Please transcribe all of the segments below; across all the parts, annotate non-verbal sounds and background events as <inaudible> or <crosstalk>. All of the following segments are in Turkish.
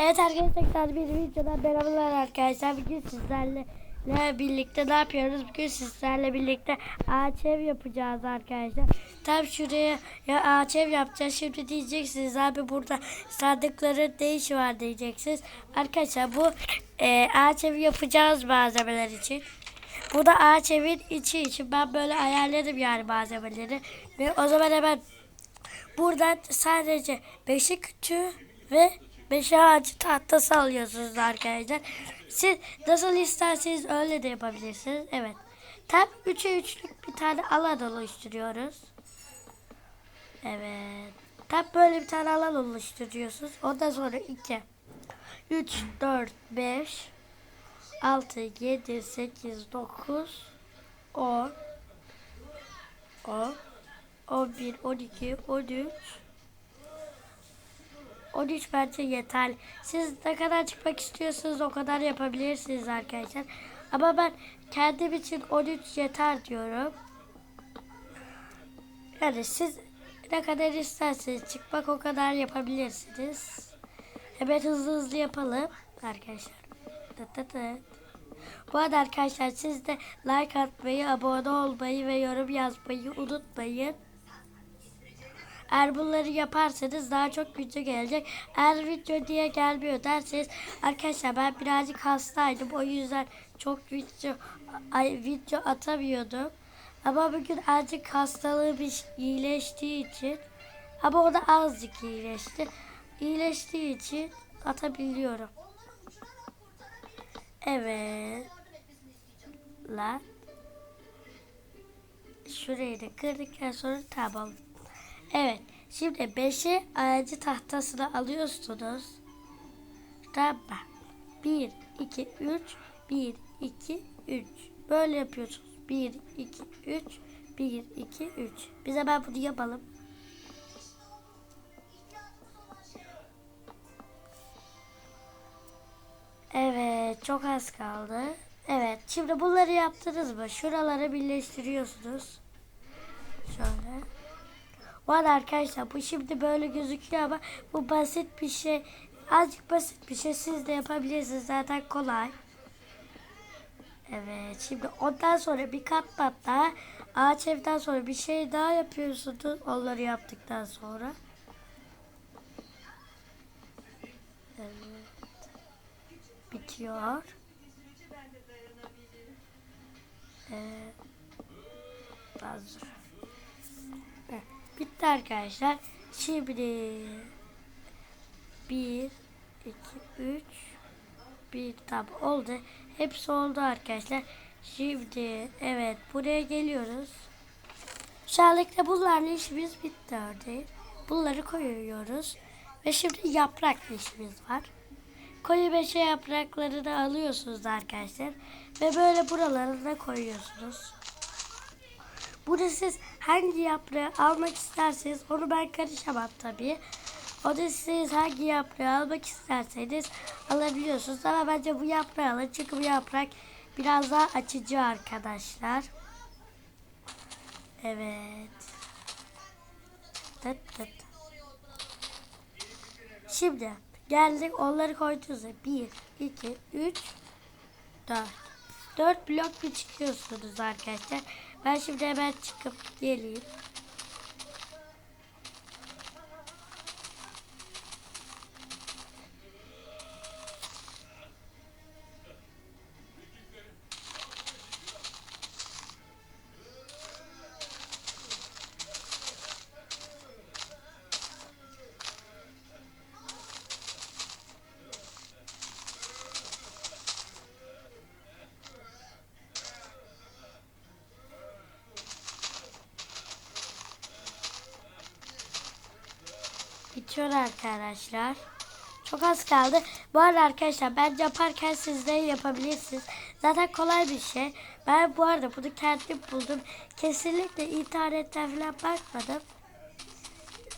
Evet arkadaşlar tekrar bir videodan merhabalar arkadaşlar. Bugün sizlerle birlikte ne yapıyoruz? Bugün sizlerle birlikte ağaç ev yapacağız arkadaşlar. Tam şuraya ya ağaç ev yapacağız. Şimdi diyeceksiniz abi burada sandıkların ne işi var diyeceksiniz. Arkadaşlar bu e, ağaç evi yapacağız malzemeler için. Bu da ağaç evin içi için. Ben böyle ayarladım yani malzemeleri. Ve o zaman hemen Buradan sadece beşik kütüğü ve beşe ağacı tahtası alıyorsunuz arkadaşlar. Siz nasıl isterseniz öyle de yapabilirsiniz. Evet. Tam 3'e 3'lük bir tane alan oluşturuyoruz. Evet. Tam böyle bir tane alan oluşturuyorsunuz. Ondan sonra 2, 3, 4, 5, 6, 7, 8, 9, 10, 10, 11, 12, 13. 13 bence yeterli. Siz ne kadar çıkmak istiyorsanız o kadar yapabilirsiniz arkadaşlar. Ama ben kendim için 13 yeter diyorum. Yani siz ne kadar isterseniz çıkmak o kadar yapabilirsiniz. Hemen hızlı hızlı yapalım arkadaşlar. Tıt tıt tıt. Bu arada arkadaşlar siz de like atmayı, abone olmayı ve yorum yazmayı unutmayın. Eğer bunları yaparsanız daha çok video gelecek. Eğer video diye gelmiyor derseniz arkadaşlar ben birazcık hastaydım. O yüzden çok video ay, video atamıyordum. Ama bugün azıcık hastalığım iş- iyileştiği için ama o da azıcık iyileşti. İyileştiği için atabiliyorum. Evet. Lan. Şurayı da kırdıktan sonra tamam. Evet. Şimdi 5'i ağacı tahtasına alıyorsunuz. Tamam. 1, 2, 3. 1, 2, 3. Böyle yapıyorsunuz. 1, 2, 3. 1, 2, 3. Biz hemen bunu yapalım. Evet. Çok az kaldı. Evet. Şimdi bunları yaptınız mı? Şuraları birleştiriyorsunuz. Şöyle. Arada arkadaşlar bu şimdi böyle gözüküyor ama bu basit bir şey. Azıcık basit bir şey siz de yapabilirsiniz zaten kolay. Evet şimdi ondan sonra bir kat kat daha ağaç evden sonra bir şey daha yapıyorsunuz onları yaptıktan sonra. Evet. Bitiyor. Evet. Hazır. Bitti arkadaşlar. Şimdi 1 2 3 bir tab oldu. Hepsi oldu arkadaşlar. Şimdi evet buraya geliyoruz. Şu anlıkta bunlarla işimiz bitti örneğin. Bunları koyuyoruz. Ve şimdi yaprak işimiz var. Koyu beşe yapraklarını alıyorsunuz arkadaşlar. Ve böyle buralarına koyuyorsunuz. Burada siz hangi yaprağı almak isterseniz onu ben karışamam tabii. O da siz hangi yaprağı almak isterseniz alabiliyorsunuz. Ama bence bu yaprağı alın. Çünkü bu yaprak biraz daha açıcı arkadaşlar. Evet. Tıt tıt. Şimdi geldik onları koydunuz. 1, 2, 3, 4. 4 blok bir çıkıyorsunuz arkadaşlar. Ben şimdi hemen çıkıp geleyim. Bitiyor arkadaşlar. Çok az kaldı. Bu arada arkadaşlar ben yaparken siz de yapabilirsiniz. Zaten kolay bir şey. Ben bu arada bunu kendim buldum. Kesinlikle internetten falan bakmadım.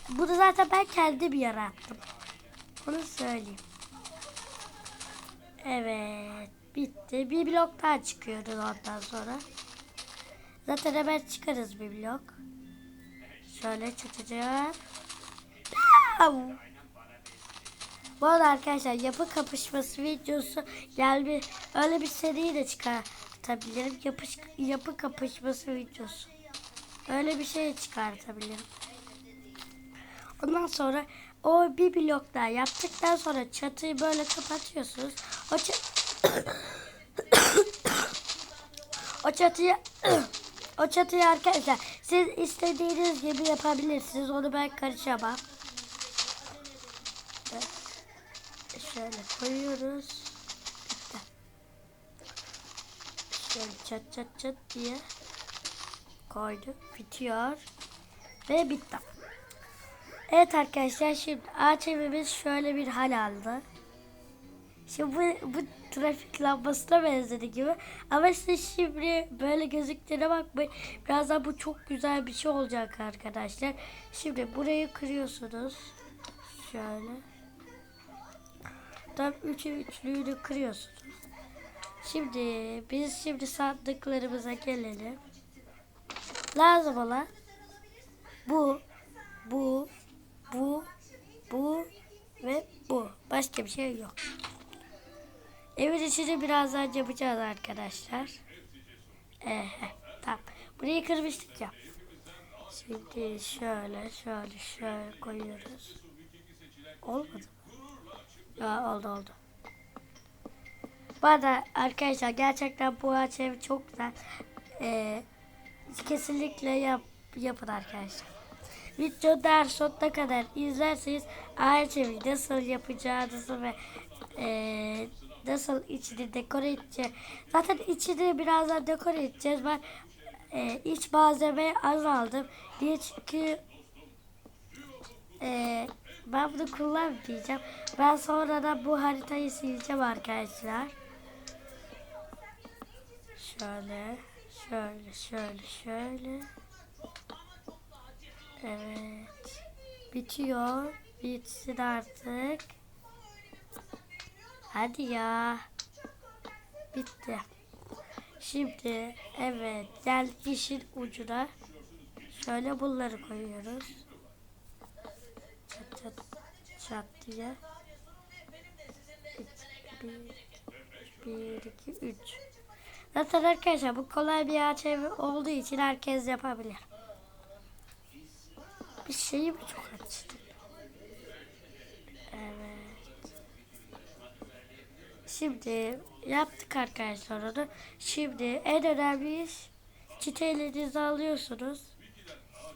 Bunu zaten ben kendim yarattım. Onu söyleyeyim. Evet. Bitti. Bir blok daha çıkıyordu ondan sonra. Zaten hemen çıkarız bir blok. Şöyle çıkacağım. Au. Bu arada arkadaşlar yapı kapışması videosu gel bir öyle bir seri de çıkartabilirim. Yapış, yapı kapışması videosu. Öyle bir şey çıkartabilirim. Ondan sonra o bir blok daha yaptıktan sonra çatıyı böyle kapatıyorsunuz. O ça- <coughs> o çatıyı <coughs> o çatıyı arkadaşlar siz istediğiniz gibi yapabilirsiniz. Onu ben karışamam. Şöyle koyuyoruz. Bitti. Şöyle çat çat çat diye koyduk. Bitiyor. Ve bitti. Evet arkadaşlar şimdi ağaç evimiz şöyle bir hal aldı. Şimdi bu, bu trafik lambasına benzedi gibi. Ama size şimdi böyle gözüktüğüne bakmayın. Birazdan bu çok güzel bir şey olacak arkadaşlar. Şimdi burayı kırıyorsunuz. Şöyle. Tam üçü üçlüğünü kırıyorsunuz. Şimdi biz şimdi sandıklarımıza gelelim. Lazım olan bu, bu, bu, bu ve bu. Başka bir şey yok. Evin içini birazdan yapacağız arkadaşlar. Ee, tamam. Burayı kırmıştık ya. Şimdi şöyle şöyle şöyle koyuyoruz. Olmadı mı? Ya oldu oldu. Bu arada arkadaşlar gerçekten bu ağaç ev çok güzel. Ee, kesinlikle yap, yapın arkadaşlar. Video ders sonuna kadar izlerseniz ağaç evi nasıl yapacağınızı ve ee, nasıl içini dekore edeceğiz. Zaten içini birazdan dekore edeceğiz. Ben ee, iç malzemeyi az aldım. Niye çünkü ee, ben bunu kullanmayacağım. Ben sonradan bu haritayı sileceğim arkadaşlar. Şöyle, şöyle, şöyle, şöyle. Evet. Bitiyor. Bitsin artık. Hadi ya. Bitti. Şimdi evet geldik işin ucuna. Şöyle bunları koyuyoruz. Bir, bir, iki, üç. Zaten arkadaşlar bu kolay bir ağaç evi olduğu için herkes yapabilir. Bir şeyi mi çok açtım? Evet. Şimdi yaptık arkadaşlar onu. Şimdi en önemli iş çitelerinizi alıyorsunuz.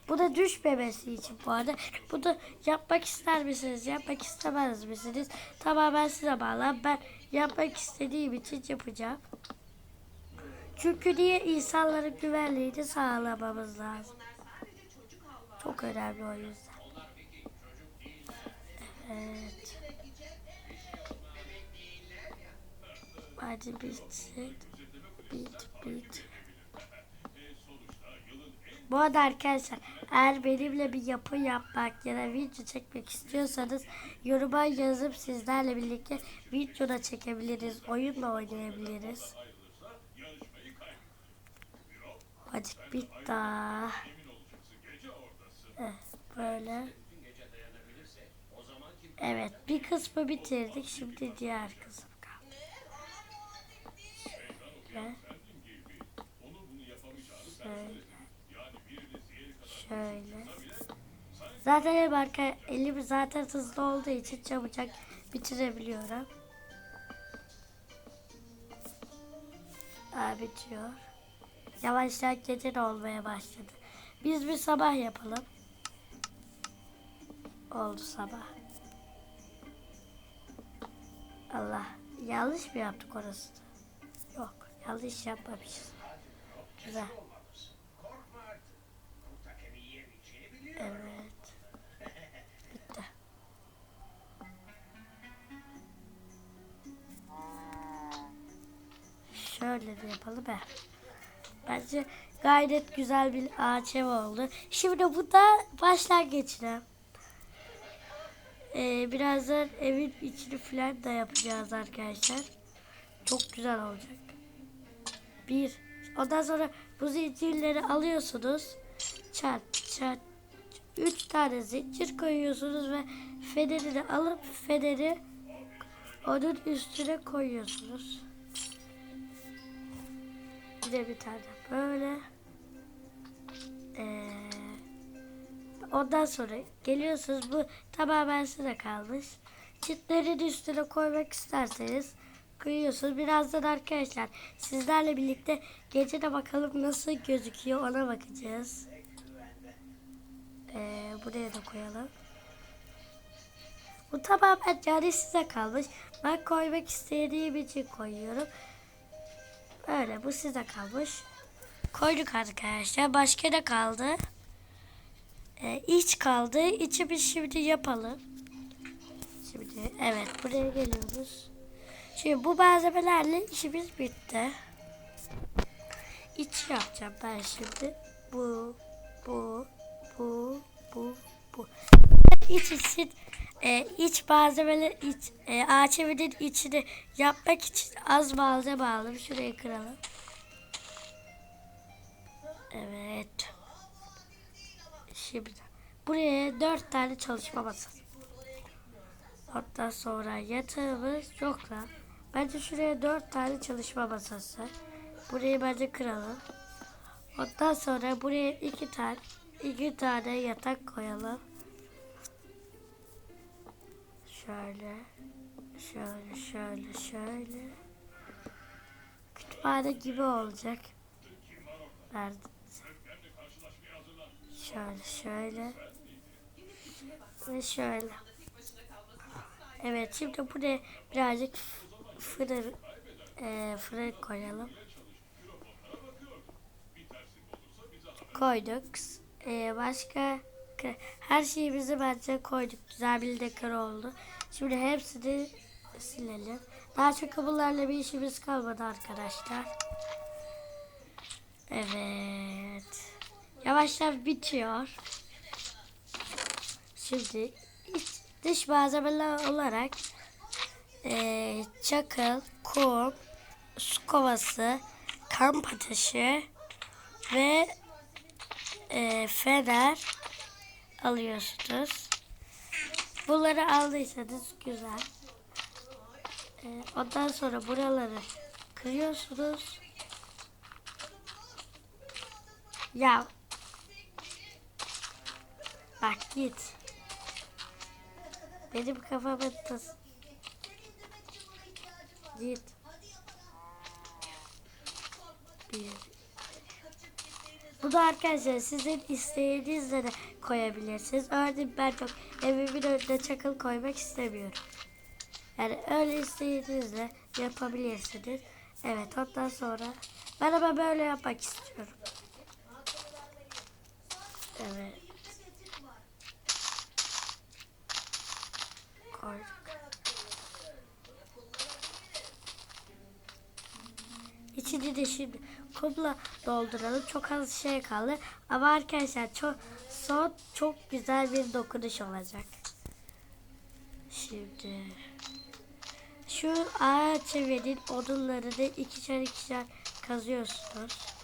Bu da düşmemesi için bu arada. Bu da yapmak ister misiniz? Yapmak istemez misiniz? Tamamen size bağlı. Ben yapmak istediğim için yapacağım. Çünkü niye insanların güvenliğini sağlamamız lazım. Çok önemli o yüzden. Evet. Hadi bitsin. Bit bit. Bu arada arkadaşlar eğer benimle bir yapı yapmak ya da video çekmek istiyorsanız yoruma yazıp sizlerle birlikte video da çekebiliriz. Oyun da oynayabiliriz. Hadi bit daha. Böyle. Evet bir kısmı bitirdik. Şimdi diğer kısım kaldı. Şöyle. Şöyle. Şöyle. Zaten elim arka elim zaten hızlı olduğu için çabucak bitirebiliyorum. Aa, bitiyor. Yavaştan gece olmaya başladı. Biz bir sabah yapalım. Oldu sabah. Allah. Yanlış mı yaptık orası? Yok. Yanlış yapmamışız. Güzel. Yapalım be. Bence gayet güzel bir ağaç ev oldu. Şimdi bu da başlangıçlı. Ee, birazdan evin içini falan da yapacağız arkadaşlar. Çok güzel olacak. Bir. Ondan sonra bu zincirleri alıyorsunuz. Çat çat. Üç tane zincir koyuyorsunuz ve feneri de alıp feneri onun üstüne koyuyorsunuz. Bir de bir tane böyle. Ee, ondan sonra geliyorsunuz. Bu tamamen size kalmış. Çitlerin üstüne koymak isterseniz koyuyorsunuz. Birazdan arkadaşlar sizlerle birlikte gece de bakalım nasıl gözüküyor ona bakacağız. Ee, buraya da koyalım. Bu tamamen yani size kalmış. Ben koymak istediğim için koyuyorum. Öyle bu size kalmış. Koyduk arkadaşlar. Başka ne kaldı? Ee, iç kaldı. İçi bir şimdi yapalım. Şimdi evet buraya geliyoruz. Şimdi bu malzemelerle işimiz bitti. İç yapacağım ben şimdi. Bu, bu, bu, bu, bu. İç için e, iç malzemeler iç e, ağaç evinin içini yapmak için az malzeme aldım. Şurayı kıralım. Evet. Şimdi buraya dört tane çalışma masası. Ondan sonra yatağımız çok rahat. Bence şuraya dört tane çalışma masası. Burayı bence kıralım. Ondan sonra buraya iki tane iki tane yatak koyalım. Şöyle, şöyle, şöyle, şöyle. Kütüphane gibi olacak. Nerede? Şöyle, şöyle. Ve şöyle. Evet, şimdi buraya birazcık fırın, e, fırın koyalım. Koyduk. E, başka her şeyimizi bence koyduk. Güzel bir dekor oldu. Şimdi hepsini silelim. Daha çok bunlarla bir işimiz kalmadı arkadaşlar. Evet. Yavaştan bitiyor. Şimdi dış malzemeler olarak eee, çakıl, kum, su kovası, kamp ateşi ve eee, fener alıyorsunuz. Bunları aldıysanız güzel. Ee, ondan sonra buraları kırıyorsunuz. Ya bak git. Benim kafama tas. Git. Bir. Bu da arkadaşlar sizin isteğinizle de koyabilirsiniz. Örneğin ben çok evimin önüne çakıl koymak istemiyorum. Yani öyle isteğinizle yapabilirsiniz. Evet ondan sonra ben ama böyle yapmak istiyorum. Evet. Koyduk. İçini de şimdi kumla dolduralım. Çok az şey kaldı. Ama arkadaşlar çok son çok güzel bir dokunuş olacak. Şimdi şu ağaç evinin odunlarını ikişer ikişer kazıyorsunuz.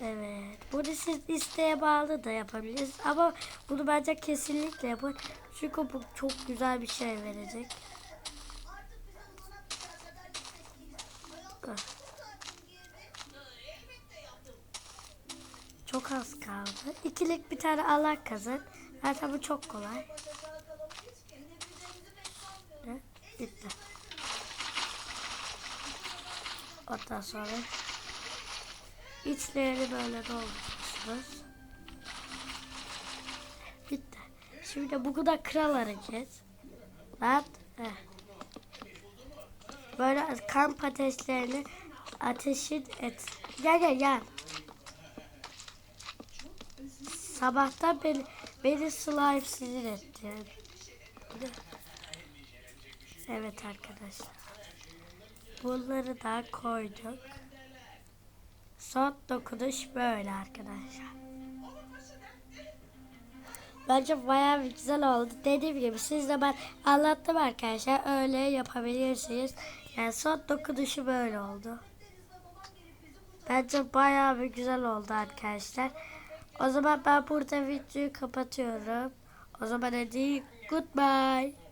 Evet. Bunu siz isteğe bağlı da yapabilirsiniz. Ama bunu bence kesinlikle yapın. Çünkü bu çok güzel bir şey verecek. Çok az kaldı. İkilik bir tane alak kazın. Zaten bu çok kolay. Ne? Bitti. Ondan sonra içlerini böyle doldurursunuz. Bitti. Şimdi bu da kral hareket. Lan. Heh. Böyle kamp ateşlerini ateşin et. Gel gel gel. Sabahtan beni, beni slime sinir etti. Evet arkadaşlar. Bunları da koyduk. Son dokunuş böyle arkadaşlar. Bence bayağı bir güzel oldu. Dediğim gibi siz de ben anlattım arkadaşlar. Öyle yapabilirsiniz. Yani son dokunuşu böyle oldu. Bence bayağı bir güzel oldu arkadaşlar. O zaman ben burada videoyu kapatıyorum. O zaman hadi goodbye.